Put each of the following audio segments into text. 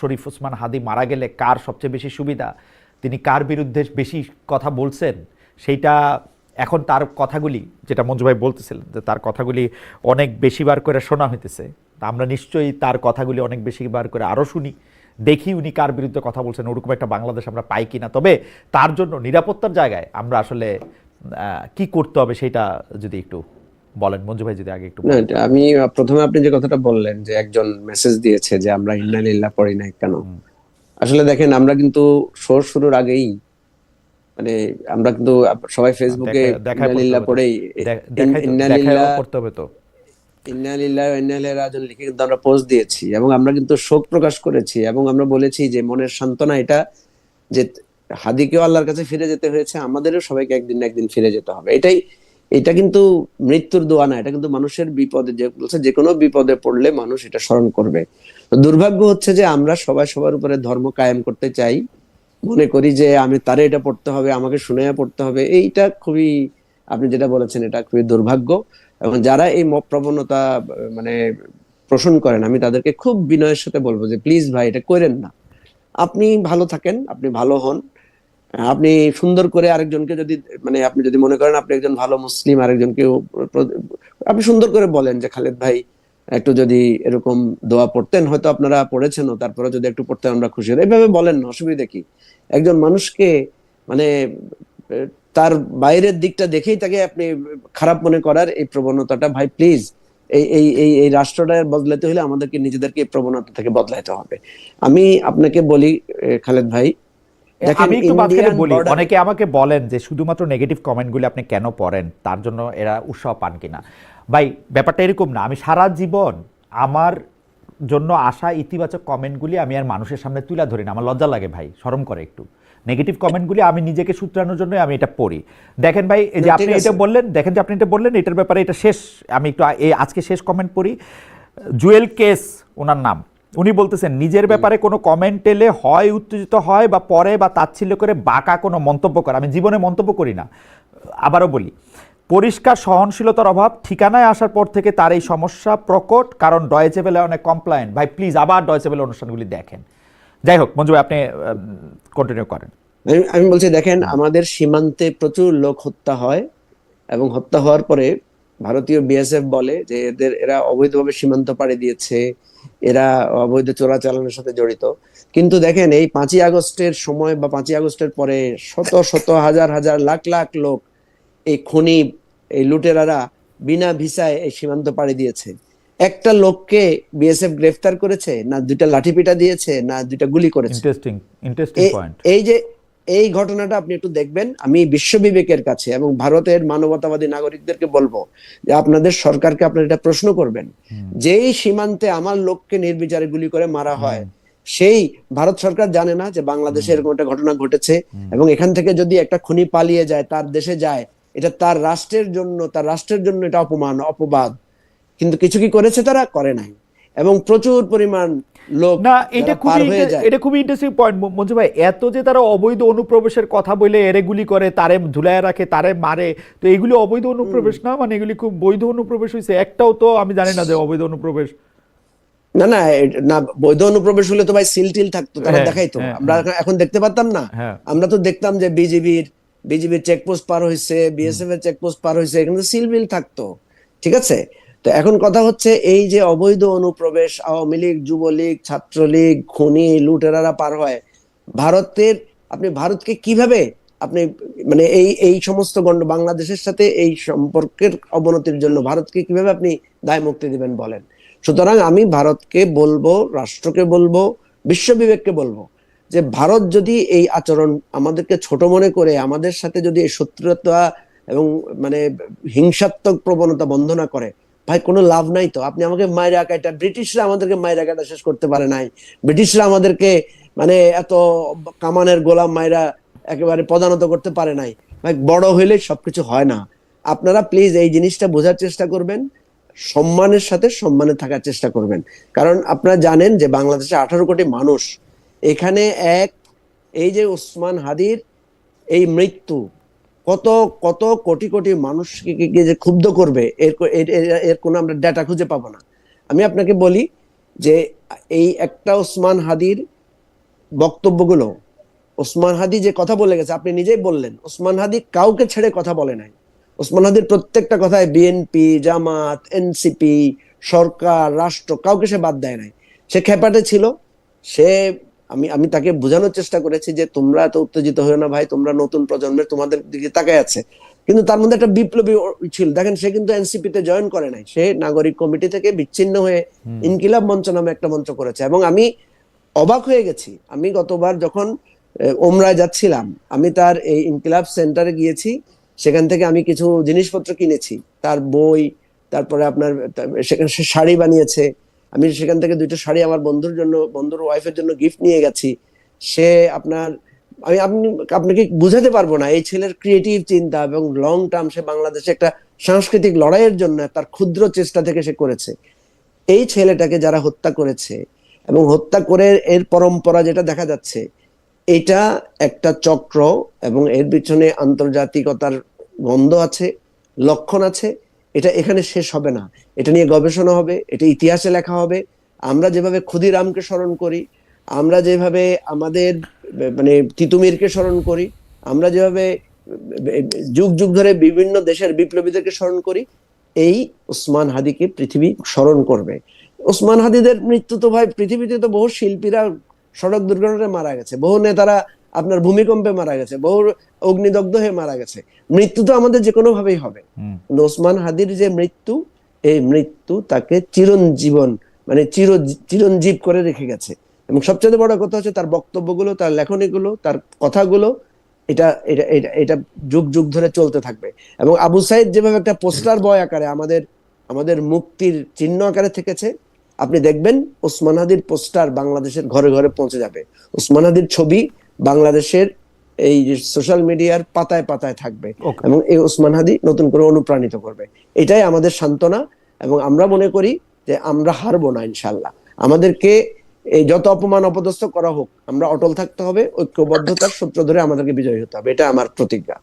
শরীফ ওসমান হাদি মারা গেলে কার সবচেয়ে বেশি সুবিধা? তিনি কার বিরুদ্ধে বেশি কথা বলছেন? সেইটা এখন তার কথাগুলি, যেটা মঞ্জু ভাই বলতেছিলেন, যে তার কথাগুলি অনেক বেশিবার করে শোনা হইতেছে। আমরা নিশ্চয়ই তার কথাগুলি অনেক বেশিবার করে আরও শুনি। দেখি উনি কার বিরুদ্ধে কথা বলছেন, ওরকম একটা বাংলাদেশ আমরা পাই কিনা। তবে তার জন্য নিরাপত্তার জায়গায় আমরা আসলে কি করতে হবে সেটা যদি একটু বলেন মঞ্জু ভাই যদি আগে একটু না আমি প্রথমে আপনি যে কথাটা বললেন যে একজন মেসেজ দিয়েছে যে আমরা ইন্না লিল্লাহ পড়ি নাই কেন? আসলে দেখেন আমরা কিন্তু শো শুরুর আগেই মানে আমরা কিন্তু সবাই ফেসবুকে ইন্না পড়তে লিল্লাহ। পড়েই ইন্না লিল্লাহ করতে হবে তো। ইন্না লিল্লাহ ইন্না ইলাইহি রাজিউন লিখে কিন্তু আমরা পোস্ট দিয়েছি এবং আমরা কিন্তু শোক প্রকাশ করেছি এবং আমরা বলেছি যে মনের সান্ত্বনা এটা যে হাদিকেও আল্লাহর কাছে ফিরে যেতে হয়েছে আমাদেরও সবাইকে একদিন না একদিন ফিরে যেতে হবে। এটাই এটা কিন্তু মৃত্যুর দোয়া না, এটা কিন্তু মানুষের বিপদে যে বলছে যে কোনো বিপদে পড়লে মানুষ এটা স্মরণ করবে। দুর্ভাগ্য হচ্ছে যে আমরা সবাই সবার উপরে ধর্ম কায়েম করতে চাই। মনে করি যে আমি তারে এটা পড়তে হবে, আমাকে শুনে পড়তে হবে। এইটা খুবই, আপনি যেটা বলেছেন এটা খুবই দুর্ভাগ্য। এবং যারা এই প্রবণতা মানে পোষণ করেন, আমি তাদেরকে খুব বিনয়ের সাথে বলব যে, প্লিজ ভাই, এটা করেন না। আপনি ভালো থাকেন, আপনি ভালো হন। আপনি সুন্দর করে আরেকজনকে যদি মানে আপনি যদি মনে করেন আপনি একজন ভালো মুসলিম আরেকজনকে আপনি সুন্দর করে বলেন যে খালেদ ভাই, একটু যদি এরকম দোয়া পড়তেন, হয়তো আপনারা পড়েছেনও, তারপরে যদি একটু পড়তেন আমরা খুশি হই। এইভাবে বলেন না, অসুবিধা কি? একজন মানুষকে মানে তার বাইরের দিকটা দেখেই তাকে আপনি খারাপ মনে করার এই প্রবণতাটা, ভাই প্লিজ এই এই এই এই রাষ্ট্রটা বদলাতে হলে আমাদেরকে, নিজেদেরকে এই প্রবণতা থেকে বদলাইতে হবে। আমি আপনাকে বলি খালেদ ভাই আমি একটু মাঝখানে বলি অনেকে আমাকে বলেন যে শুধুমাত্র নেগেটিভ কমেন্টগুলি আপনি কেন পড়েন? তার জন্য এরা উৎসাহ পান কিনা? ভাই ব্যাপারটা এরকম না। আমি সারা জীবন আমার জন্য আসা ইতিবাচক কমেন্টগুলি আমি আর মানুষের সামনে তুলে ধরি না। আমার লজ্জা লাগে ভাই শরম করে একটু। নেগেটিভ কমেন্টগুলি আমি নিজেকে সূত্রানোর জন্য আমি এটা পড়ি। দেখেন ভাই এই যে আপনি এটা বললেন দেখেন যে আপনি এটা বললেন এটার ব্যাপারে এটা শেষ। আমি একটু আজকে শেষ কমেন্ট পড়ি। জুয়েল কেস ওনার নাম। উনি বলতেছেন নিজের ব্যাপারে কোনো কমেন্ট এলে হয় উত্তেজিত হয় বা পরে বা তাচ্ছিল্য করে বাঁকা কোনো মন্তব্য করে। আমি জীবনে মন্তব্য করি না। আবারও বলি পরিষ্কার সহনশীলতার অভাব ঠিকানায় আসার পর থেকে তার এই সমস্যা প্রকট কারণ ডয়েচে বেলে অনেক কমপ্লায়েন্ট ভাই প্লিজ আবার ডয়েচে বেলে অনুষ্ঠানগুলি দেখেন। যাই হোক মঞ্জু আপনি কন্টিনিউ করেন। আমি বলছি দেখেন আমাদের সীমান্তে প্রচুর লোক হত্যা হয় এবং হত্যা হওয়ার পরে ভারতীয় বিএসএফ বলে যে এদের এরা অবৈধভাবে সীমান্ত পাড়ি দিয়েছে এরা অবৈধ চোরাচালানের সাথে জড়িত। কিন্তু দেখেন এই পাঁচই আগস্টের সময় বা পাঁচই আগস্টের পরে শত শত হাজার হাজার লাখ লাখ লোক এই খনি এই লুটেরারা বিনা ভিসায় এই সীমান্ত পাড়ি দিয়েছে। একটা লোককে বিএসএফ গ্রেফতার করেছে না দুইটা লাঠিপিটা দিয়েছে না দুইটা গুলি করেছে। ইন্টারেস্টিং ইন্টারেস্টিং পয়েন্ট এই যে এই ঘটনাটা আপনি একটু দেখবেন। আমি বিশ্ব বিবেকের কাছে এবং ভারতের মানবতাবাদী নাগরিকদেরকে বলব যে আপনাদের সরকারকে আপনারা এটা প্রশ্ন করবেন। যেই সীমান্তে আমার লোককে নির্বিচারে গুলি করে মারা হয় সেই ভারত সরকার জানে না যে বাংলাদেশে এরকম একটা ঘটনা ঘটেছে এবং এখান থেকে যদি একটা খুনি পালিয়ে যায় তার দেশে যায় এটা তার রাষ্ট্রের জন্য তার রাষ্ট্রের জন্য এটা অপমান অপবাদ। কিন্তু কিছু কি করেছে তারা? করে নাই। এবং প্রচুর পরিমাণ লোক না এটা খুবই হয়ে এটা খুবই ইন্টারেস্টিং পয়েন্ট মঞ্জু ভাই। এত যে তারা অবৈধ অনুপ্রবেশের কথা বলে এরে গুলি করে তারে ঝুলায় রাখে তারে মারে তো এগুলি অবৈধ অনুপ্রবেশ না? মানে এগুলি খুব বৈধ অনুপ্রবেশ হয়েছে একটাও তো আমি জানি না যে অবৈধ অনুপ্রবেশ। না না না বৈধ অনুপ্রবেশ হলে তো ভাই সিল টিল থাকতো তারা হ্যাঁ, দেখাইতো। হ্যাঁ, আমরা এখন দেখতে পারতাম না। হ্যাঁ। আমরা তো দেখতাম যে বিজিবির বিজিবির চেকপোস্ট পার হয়েছে বিএসএফ এর চেকপোস্ট পার হয়েছে এখানে সিল বিল থাকতো। ঠিক আছে? তো এখন কথা হচ্ছে এই যে অবৈধ অনুপ্রবেশ, আওয়ামী লীগ, যুবলীগ, ছাত্রলীগ, খনি, লুটেরারা পার হয়, ভারতের, আপনি ভারতকে কীভাবে আপনি মানে এই এই সমস্ত গণ্ড, বাংলাদেশের সাথে এই সম্পর্কের অবনতির জন্য ভারতকে কীভাবে আপনি দায় মুক্তি দিবেন বলেন? সুতরাং আমি ভারতকে বলব, রাষ্ট্রকে বলব, বিশ্ব বিবেককে বলব যে ভারত যদি এই আচরণ আমাদেরকে ছোট মনে করে, আমাদের সাথে যদি এই শত্রুতা এবং মানে হিংসাত্মক প্রবণতা বন্ধ না করে ভাই, কোনো লাভ নাই তো। আপনি আমাকে মায়ের আঁকাইটা ব্রিটিশরা আমাদেরকে মায়ের আঁকাটা শেষ করতে পারে নাই। ব্রিটিশরা আমাদেরকে মানে এত কামানের গোলাম মায়েরা একেবারে প্রধানত করতে পারে নাই। ভাই, বড় হইলে সবকিছু হয় না। আপনারা প্লিজ এই জিনিসটা বোঝার চেষ্টা করবেন, সম্মানের সাথে সম্মানে থাকার চেষ্টা করবেন। কারণ আপনারা জানেন যে বাংলাদেশে আঠারো কোটি মানুষ। এখানে এক, এই যে ওসমান হাদির, এই মৃত্যু কত কত কোটি কোটি মানুষকে যে ক্ষুব্ধ করবে, এর- এর কোনো আমরা ডেটা খুঁজে পাবো না। আমি আপনাকে বলি যে এই একটা ওসমান হাদির বক্তব্যগুলো, ওসমান হাদি যে কথা বলে গেছে, আপনি নিজেই বললেন, ওসমান হাদি কাউকে ছেড়ে কথা বলে নাই। ওসমান হাদির প্রত্যেকটা কথায় বিএনপি জামাত এনসিপি সরকার, রাষ্ট্র, কাউকে সে বাদ দেয় নাই। সে খেপাটে ছিল, সে আমি আমি তাকে বোঝানোর চেষ্টা করেছি যে তোমরা এত উত্তেজিত হয়েও না ভাই তোমরা নতুন প্রজন্মের তোমাদের দিকে তাকায় আছে। কিন্তু তার মধ্যে একটা বিপ্লবী ছিল। দেখেন সে কিন্তু এনসিপি তে জয়েন করে নাই। সে নাগরিক কমিটি থেকে বিচ্ছিন্ন হয়ে ইনকিলাব মঞ্চ নামে একটা মঞ্চ করেছে। এবং আমি অবাক হয়ে গেছি। আমি গতবার যখন ওমরায় যাচ্ছিলাম আমি তার এই ইনকিলাব সেন্টারে গিয়েছি। সেখান থেকে আমি কিছু জিনিসপত্র কিনেছি। তার বই তারপরে আপনার সেখানে সে শাড়ি বানিয়েছে। আমি সেখান থেকে দুইটা শাড়ি আমার বন্ধুর জন্য, বন্ধুর ওয়াইফের জন্য গিফট নিয়ে গেছি। সে আপনার, আমি আপনি, আপনাকে বুঝাতে পারব না, এই ছেলের ক্রিয়েটিভ চিন্তা এবং লং টার্ম সে বাংলাদেশে একটা সাংস্কৃতিক লড়াইয়ের জন্য তার ক্ষুদ্র চেষ্টা থেকে সে করেছে। এই ছেলেটাকে যারা হত্যা করেছে এবং হত্যা করে এর পরম্পরা যেটা দেখা যাচ্ছে, এটা একটা চক্র এবং এর পিছনে আন্তর্জাতিকতার গন্ধ আছে, লক্ষণ আছে এটা এখানে শেষ হবে না। এটা নিয়ে গবেষণা হবে, এটা ইতিহাসে লেখা হবে। আমরা যেভাবে ক্ষুদিরামকে স্মরণ করি, আমরা যেভাবে আমাদের মানে তিতুমিরকে স্মরণ করি, আমরা যেভাবে যুগ যুগ ধরে বিভিন্ন দেশের বিপ্লবীদেরকে স্মরণ করি, এই ওসমান হাদিকে পৃথিবী স্মরণ করবে। ওসমান হাদিদের মৃত্যু তো ভাই পৃথিবীতে তো বহু শিল্পীরা সড়ক দুর্ঘটনায় মারা গেছে। বহু নেতারা আপনার ভূমিকম্পে মারা গেছে বহু অগ্নিদগ্ধ হয়ে মারা গেছে। মৃত্যু তো আমাদের যে কোনো ভাবেই হবে। ওসমান হাদির যে মৃত্যু এই মৃত্যু তাকে চিরঞ্জীবন মানে চির চিরঞ্জীব করে রেখে গেছে। এবং সবচেয়ে বড় কথা হচ্ছে তার বক্তব্যগুলো তার লেখনীগুলো তার কথাগুলো এটা এটা এটা এটা যুগ যুগ ধরে চলতে থাকবে। এবং আবু সাইদ যেভাবে একটা পোস্টার বয় আকারে আমাদের আমাদের মুক্তির চিহ্ন আকারে থেকেছে আপনি দেখবেন ওসমান হাদির পোস্টার বাংলাদেশের ঘরে ঘরে পৌঁছে যাবে। ওসমান হাদির ছবি বাংলাদেশের এই সোশ্যাল মিডিয়ার পাতায় পাতায় থাকবে এবং এই ওসমান হাদি নতুন করে অনুপ্রাণিত করবে। এটাই আমাদের সান্ত্বনা এবং আমরা মনে করি যে আমরা হারবো না ইনশাল্লাহ আমাদেরকে এই যত অপমান অপদস্থ করা হোক আমরা অটল থাকতে হবে ঐক্যবদ্ধতার সূত্র ধরে আমাদেরকে বিজয়ী হতে হবে। এটা আমার প্রতিজ্ঞা।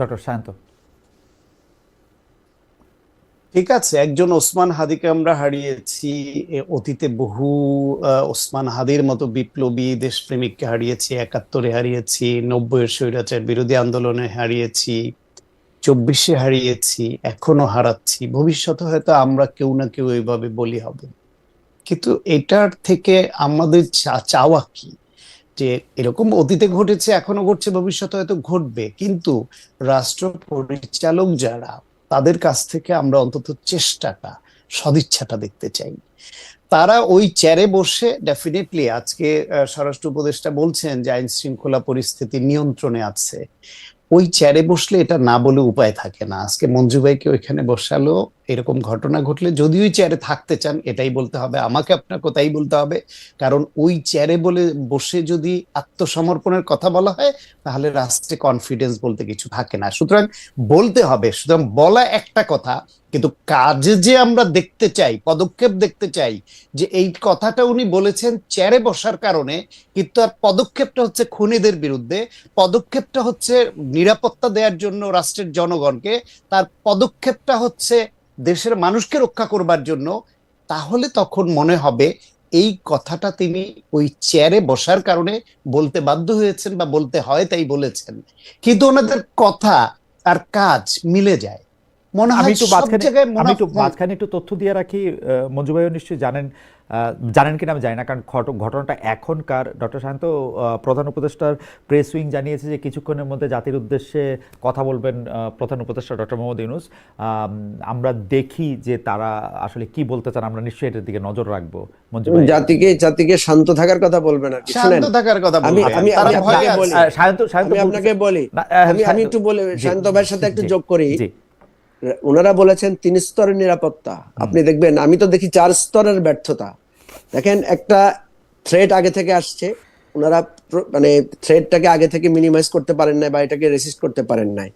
ডক্টর সায়ন্ত। ঠিক আছে, একজন ওসমান হাদিকে আমরা হারিয়েছি অতীতে বহু ওসমান হাদির মতো বিপ্লবী দেশপ্রেমিককে হারিয়েছি, একাত্তরে হারিয়েছি, নব্বইয়ের স্বৈরাচার বিরোধী আন্দোলনে হারিয়েছি, চব্বিশে হারিয়েছি, এখনও হারাচ্ছি। ভবিষ্যতে হয়তো আমরা কেউ না কেউ এইভাবে বলি হব। কিন্তু এটার থেকে আমাদের চাওয়া কি? যে এরকম অতীতে ঘটেছে, এখনও ঘটছে, ভবিষ্যতে হয়তো ঘটবে। কিন্তু রাষ্ট্র পরিচালক যারা তাদের কাছ থেকে আমরা অন্তত চেষ্টাটা, সদিচ্ছাটা দেখতে চাই। তারা ওই চেয়ারে বসে ডেফিনেটলি আজকে স্বরাষ্ট্র উপদেষ্টা বলছেন যে আইন শৃঙ্খলা পরিস্থিতি নিয়ন্ত্রণে আছে। ওই চেয়ারে বসলে এটা না বলে উপায় থাকে না। আজকে মঞ্জু ভাইকে ওইখানে বসালো। এরকম ঘটনা ঘটলে যদি ওই চেয়ারে থাকতে চান, এটাই বলতে হবে, আমাকে আপনাকে তাই বলতে হবে। কারণ ওই চেয়ারে বলে বসে যদি আত্মসমর্পণের কথা বলা হয়, তাহলে রাষ্ট্রে কনফিডেন্স বলতে কিছু থাকে না। সুতরাং বলতে হবে, সুতরাং বলা একটা কথা, কিন্তু কাজে যে আমরা দেখতে চাই, পদক্ষেপ দেখতে চাই, যে এই কথাটা উনি বলেছেন চেয়ারে বসার কারণে, কিন্তু আর পদক্ষেপটা হচ্ছে খুনিদের বিরুদ্ধে, পদক্ষেপটা হচ্ছে নিরাপত্তা দেওয়ার জন্য রাষ্ট্রের জনগণকে, তার পদক্ষেপটা হচ্ছে দেশের মানুষকে রক্ষা করবার জন্য, তাহলে তখন মনে হবে এই কথাটা তিনি ওই চেয়ারে বসার কারণে বলতে বাধ্য হয়েছেন বা বলতে হয় তাই বলেছেন। কিন্তু ওনাদের কথা আর কাজ মিলে যায়। মনে হয় সব জায়গায় আমি একটু মাঝখানে একটু তথ্য দিয়ে রাখি। মঞ্জু ভাইও নিশ্চয়ই জানেন জানেন কিনা আমি জানি না কারণ ঘটনাটা এখনকার। ডক্টর শান্ত প্রধান উপদেষ্টার প্রেস উইং জানিয়েছে যে কিছুক্ষণের মধ্যে জাতির উদ্দেশ্যে কথা বলবেন প্রধান উপদেষ্টা ডক্টর মোহাম্মদ ইউনুস। আমরা দেখি যে তারা আসলে কি বলতে চান আমরা নিশ্চয়ই এটার দিকে নজর রাখব। মঞ্জু জাতিকে জাতিকে শান্ত থাকার কথা বলবেন আর শান্ত থাকার কথা আমি- আমি- আপনাকে বলি। সায়ন্ত আমি আপনাকে বলি। আমি আমি একটু বলে শান্ত ভাইয়ের সাথে একটু যোগ করি। ওনারা বলেছেন তিন স্তরের নিরাপত্তা। আপনি দেখবেন আমি তো দেখি চার স্তরের ব্যর্থতা। দেখেন একটা থ্রেট আগে থেকে আসছে ওনারা মানে থ্রেটটাকে আগে থেকে মিনিমাইজ করতে পারেন নাই বা এটাকে রেসিস্ট করতে পারেন নাই।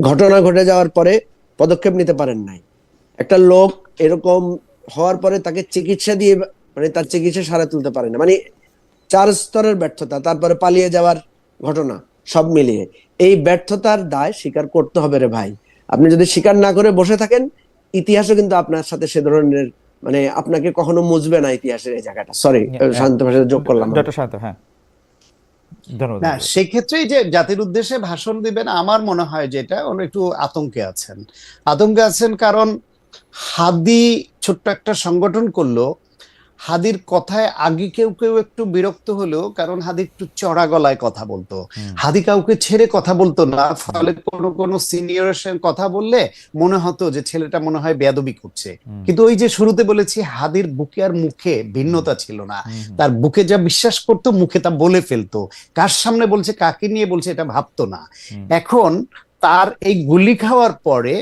ঘটনা ঘটে যাওয়ার পরে পদক্ষেপ নিতে পারেন নাই। একটা লোক এরকম হওয়ার পরে তাকে চিকিৎসা দিয়ে মানে তার চিকিৎসা সারা তুলতে পারে না। মানে চার স্তরের ব্যর্থতা তারপরে পালিয়ে যাওয়ার ঘটনা সব মিলিয়ে। এই ব্যর্থতার দায় স্বীকার করতে হবে রে ভাই। আপনি যদি স্বীকার না করে বসে থাকেন ইতিহাসও কিন্তু আপনার সাথে সে ধরনের মানে আপনাকে কখনো মুজবে না ইতিহাসের এই জায়গাটা। সরি শান্ত ভাষায় যোগ করলাম ডক্টর শান্ত হ্যাঁ। না সেক্ষেত্রেই যে জাতির উদ্দেশ্যে ভাষণ দিবেন আমার মনে হয় যেটা ওরা একটু আতঙ্কে আছেন। আতঙ্কে আছেন কারণ হাদি ছোট্ট একটা সংগঠন করল হাদির কথায় আগে কেউ কেউ একটু বিরক্ত হলো কারণ হাদি একটু চড়া গলায় কথা বলতো। হাদি কাউকে ছেড়ে কথা বলতো না ফলে কোনো কোনো সিনিয়রের সঙ্গে কথা বললে মনে হতো যে ছেলেটা মনে হয় বেয়াদবি করছে। কিন্তু ওই যে শুরুতে বলেছি হাদির বুকে আর মুখে ভিন্নতা ছিল না। তার বুকে যা বিশ্বাস করতো মুখে তা বলে ফেলতো। কার সামনে বলছে কাকে নিয়ে বলছে এটা ভাবতো না। এখন তার এই গুলি খাওয়ার পরে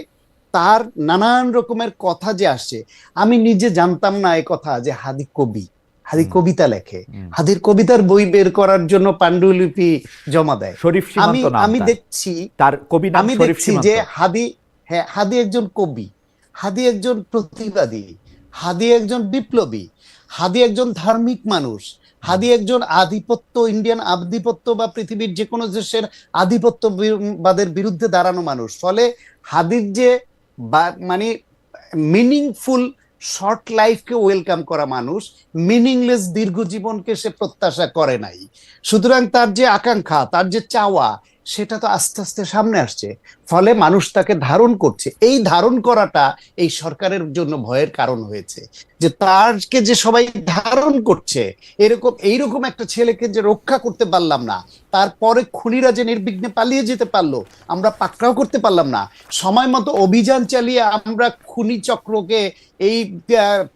তার নানান রকমের কথা যে আসছে আমি নিজে জানতাম না এই কথা যে হাদি কবি হাদি কবিতা লেখে। হাদির কবিতার বই বের করার জন্য পাণ্ডুলিপি জমা দেয়। শরীফ আমি আমি দেখছি তার কবি আমি দেখছি যে হাদি হ্যাঁ হাদি একজন কবি হাদি একজন প্রতিবাদী হাদি একজন বিপ্লবী হাদি একজন ধার্মিক মানুষ হাদি একজন আধিপত্য ইন্ডিয়ান আধিপত্য বা পৃথিবীর যে কোনো দেশের আধিপত্যবাদের বিরুদ্ধে দাঁড়ানো মানুষ। ফলে হাদির যে বা- মানে মিনিংফুল শর্ট লাইফকে ওয়েলকাম করা মানুষ মিনিংলেস দীর্ঘ জীবনকে সে প্রত্যাশা করে নাই। সুতরাং তার যে আকাঙ্ক্ষা, তার যে চাওয়া, সেটা তো আস্তে আস্তে সামনে আসছে। ফলে মানুষ তাকে ধারণ করছে। এই ধারণ করাটা এই সরকারের জন্য ভয়ের কারণ হয়েছে। যে তারকে যে সবাই ধারণ করছে, এরকম, এইরকম একটা ছেলেকে যে রক্ষা করতে পারলাম না তারপরে খুনিরা যে নির্বিঘ্নে পালিয়ে যেতে পারল, আমরা পাকড়াও করতে পারলাম না। সময় মতো অভিযান চালিয়ে আমরা খুনি চক্রকে এই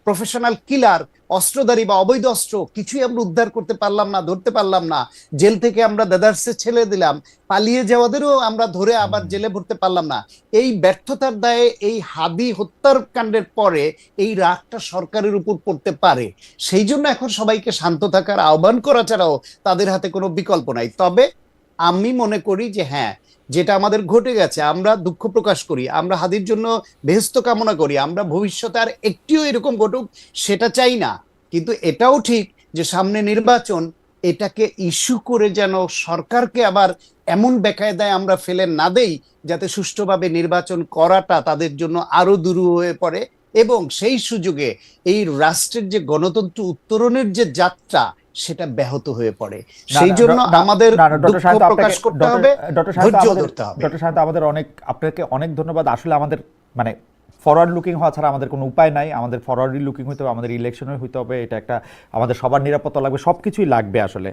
প্রফেশনাল কিলার অস্ত্রধারী বা অবৈধ অস্ত্র কিছুই আমরা উদ্ধার করতে পারলাম না, ধরতে পারলাম না। জেল থেকে আমরা দাদার্সে ছেড়ে দিলাম, পালিয়ে যাওয়াদেরও আমরা ধরে আবার জেলে ভরতে পারলাম না। এই ব্যর্থতার দায়ে এই হাদি হত্যার কাণ্ডের পরে এই রাগটা সরকারের উপর পড়তে পারে। সেই জন্য এখন সবাইকে শান্ত থাকার আহ্বান করা ছাড়াও তাদের হাতে কোনো বিকল্প নাই। তবে আমি মনে করি যে হ্যাঁ যেটা আমাদের ঘটে গেছে, আমরা দুঃখ প্রকাশ করি, আমরা হাদির জন্য বেহস্ত কামনা করি, আমরা ভবিষ্যতে আর একটিও এরকম ঘটুক, সেটা চাই না। কিন্তু এটাও ঠিক যে সামনে নির্বাচন এটাকে ইস্যু করে যেন সরকারকে আবার এমন বেকায়দায় আমরা ফেলে না দেই যাতে সুষ্ঠুভাবে নির্বাচন করাটা তাদের জন্য আরও দূর হয়ে পড়ে। এবং সেই সুযোগে এই রাষ্ট্রের যে গণতন্ত্র উত্তরণের যে যাত্রা সেটা ব্যাহত হয়ে পড়ে। সেই জন্য আমাদের প্রকাশ করতে হবে ধৈর্য ধরতে হবে। ডক্টর সাহেব আমাদের অনেক আপনাকে অনেক ধন্যবাদ। আসলে আমাদের মানে ফরওয়ার্ড লুকিং হওয়া ছাড়া আমাদের কোনো উপায় নাই। আমাদের ফরওয়ার্ড লুকিং হইতে হবে, আমাদের ইলেকশনে হইতে হবে। এটা একটা আমাদের সবার নিরাপত্তা লাগবে সব কিছুই লাগবে আসলে।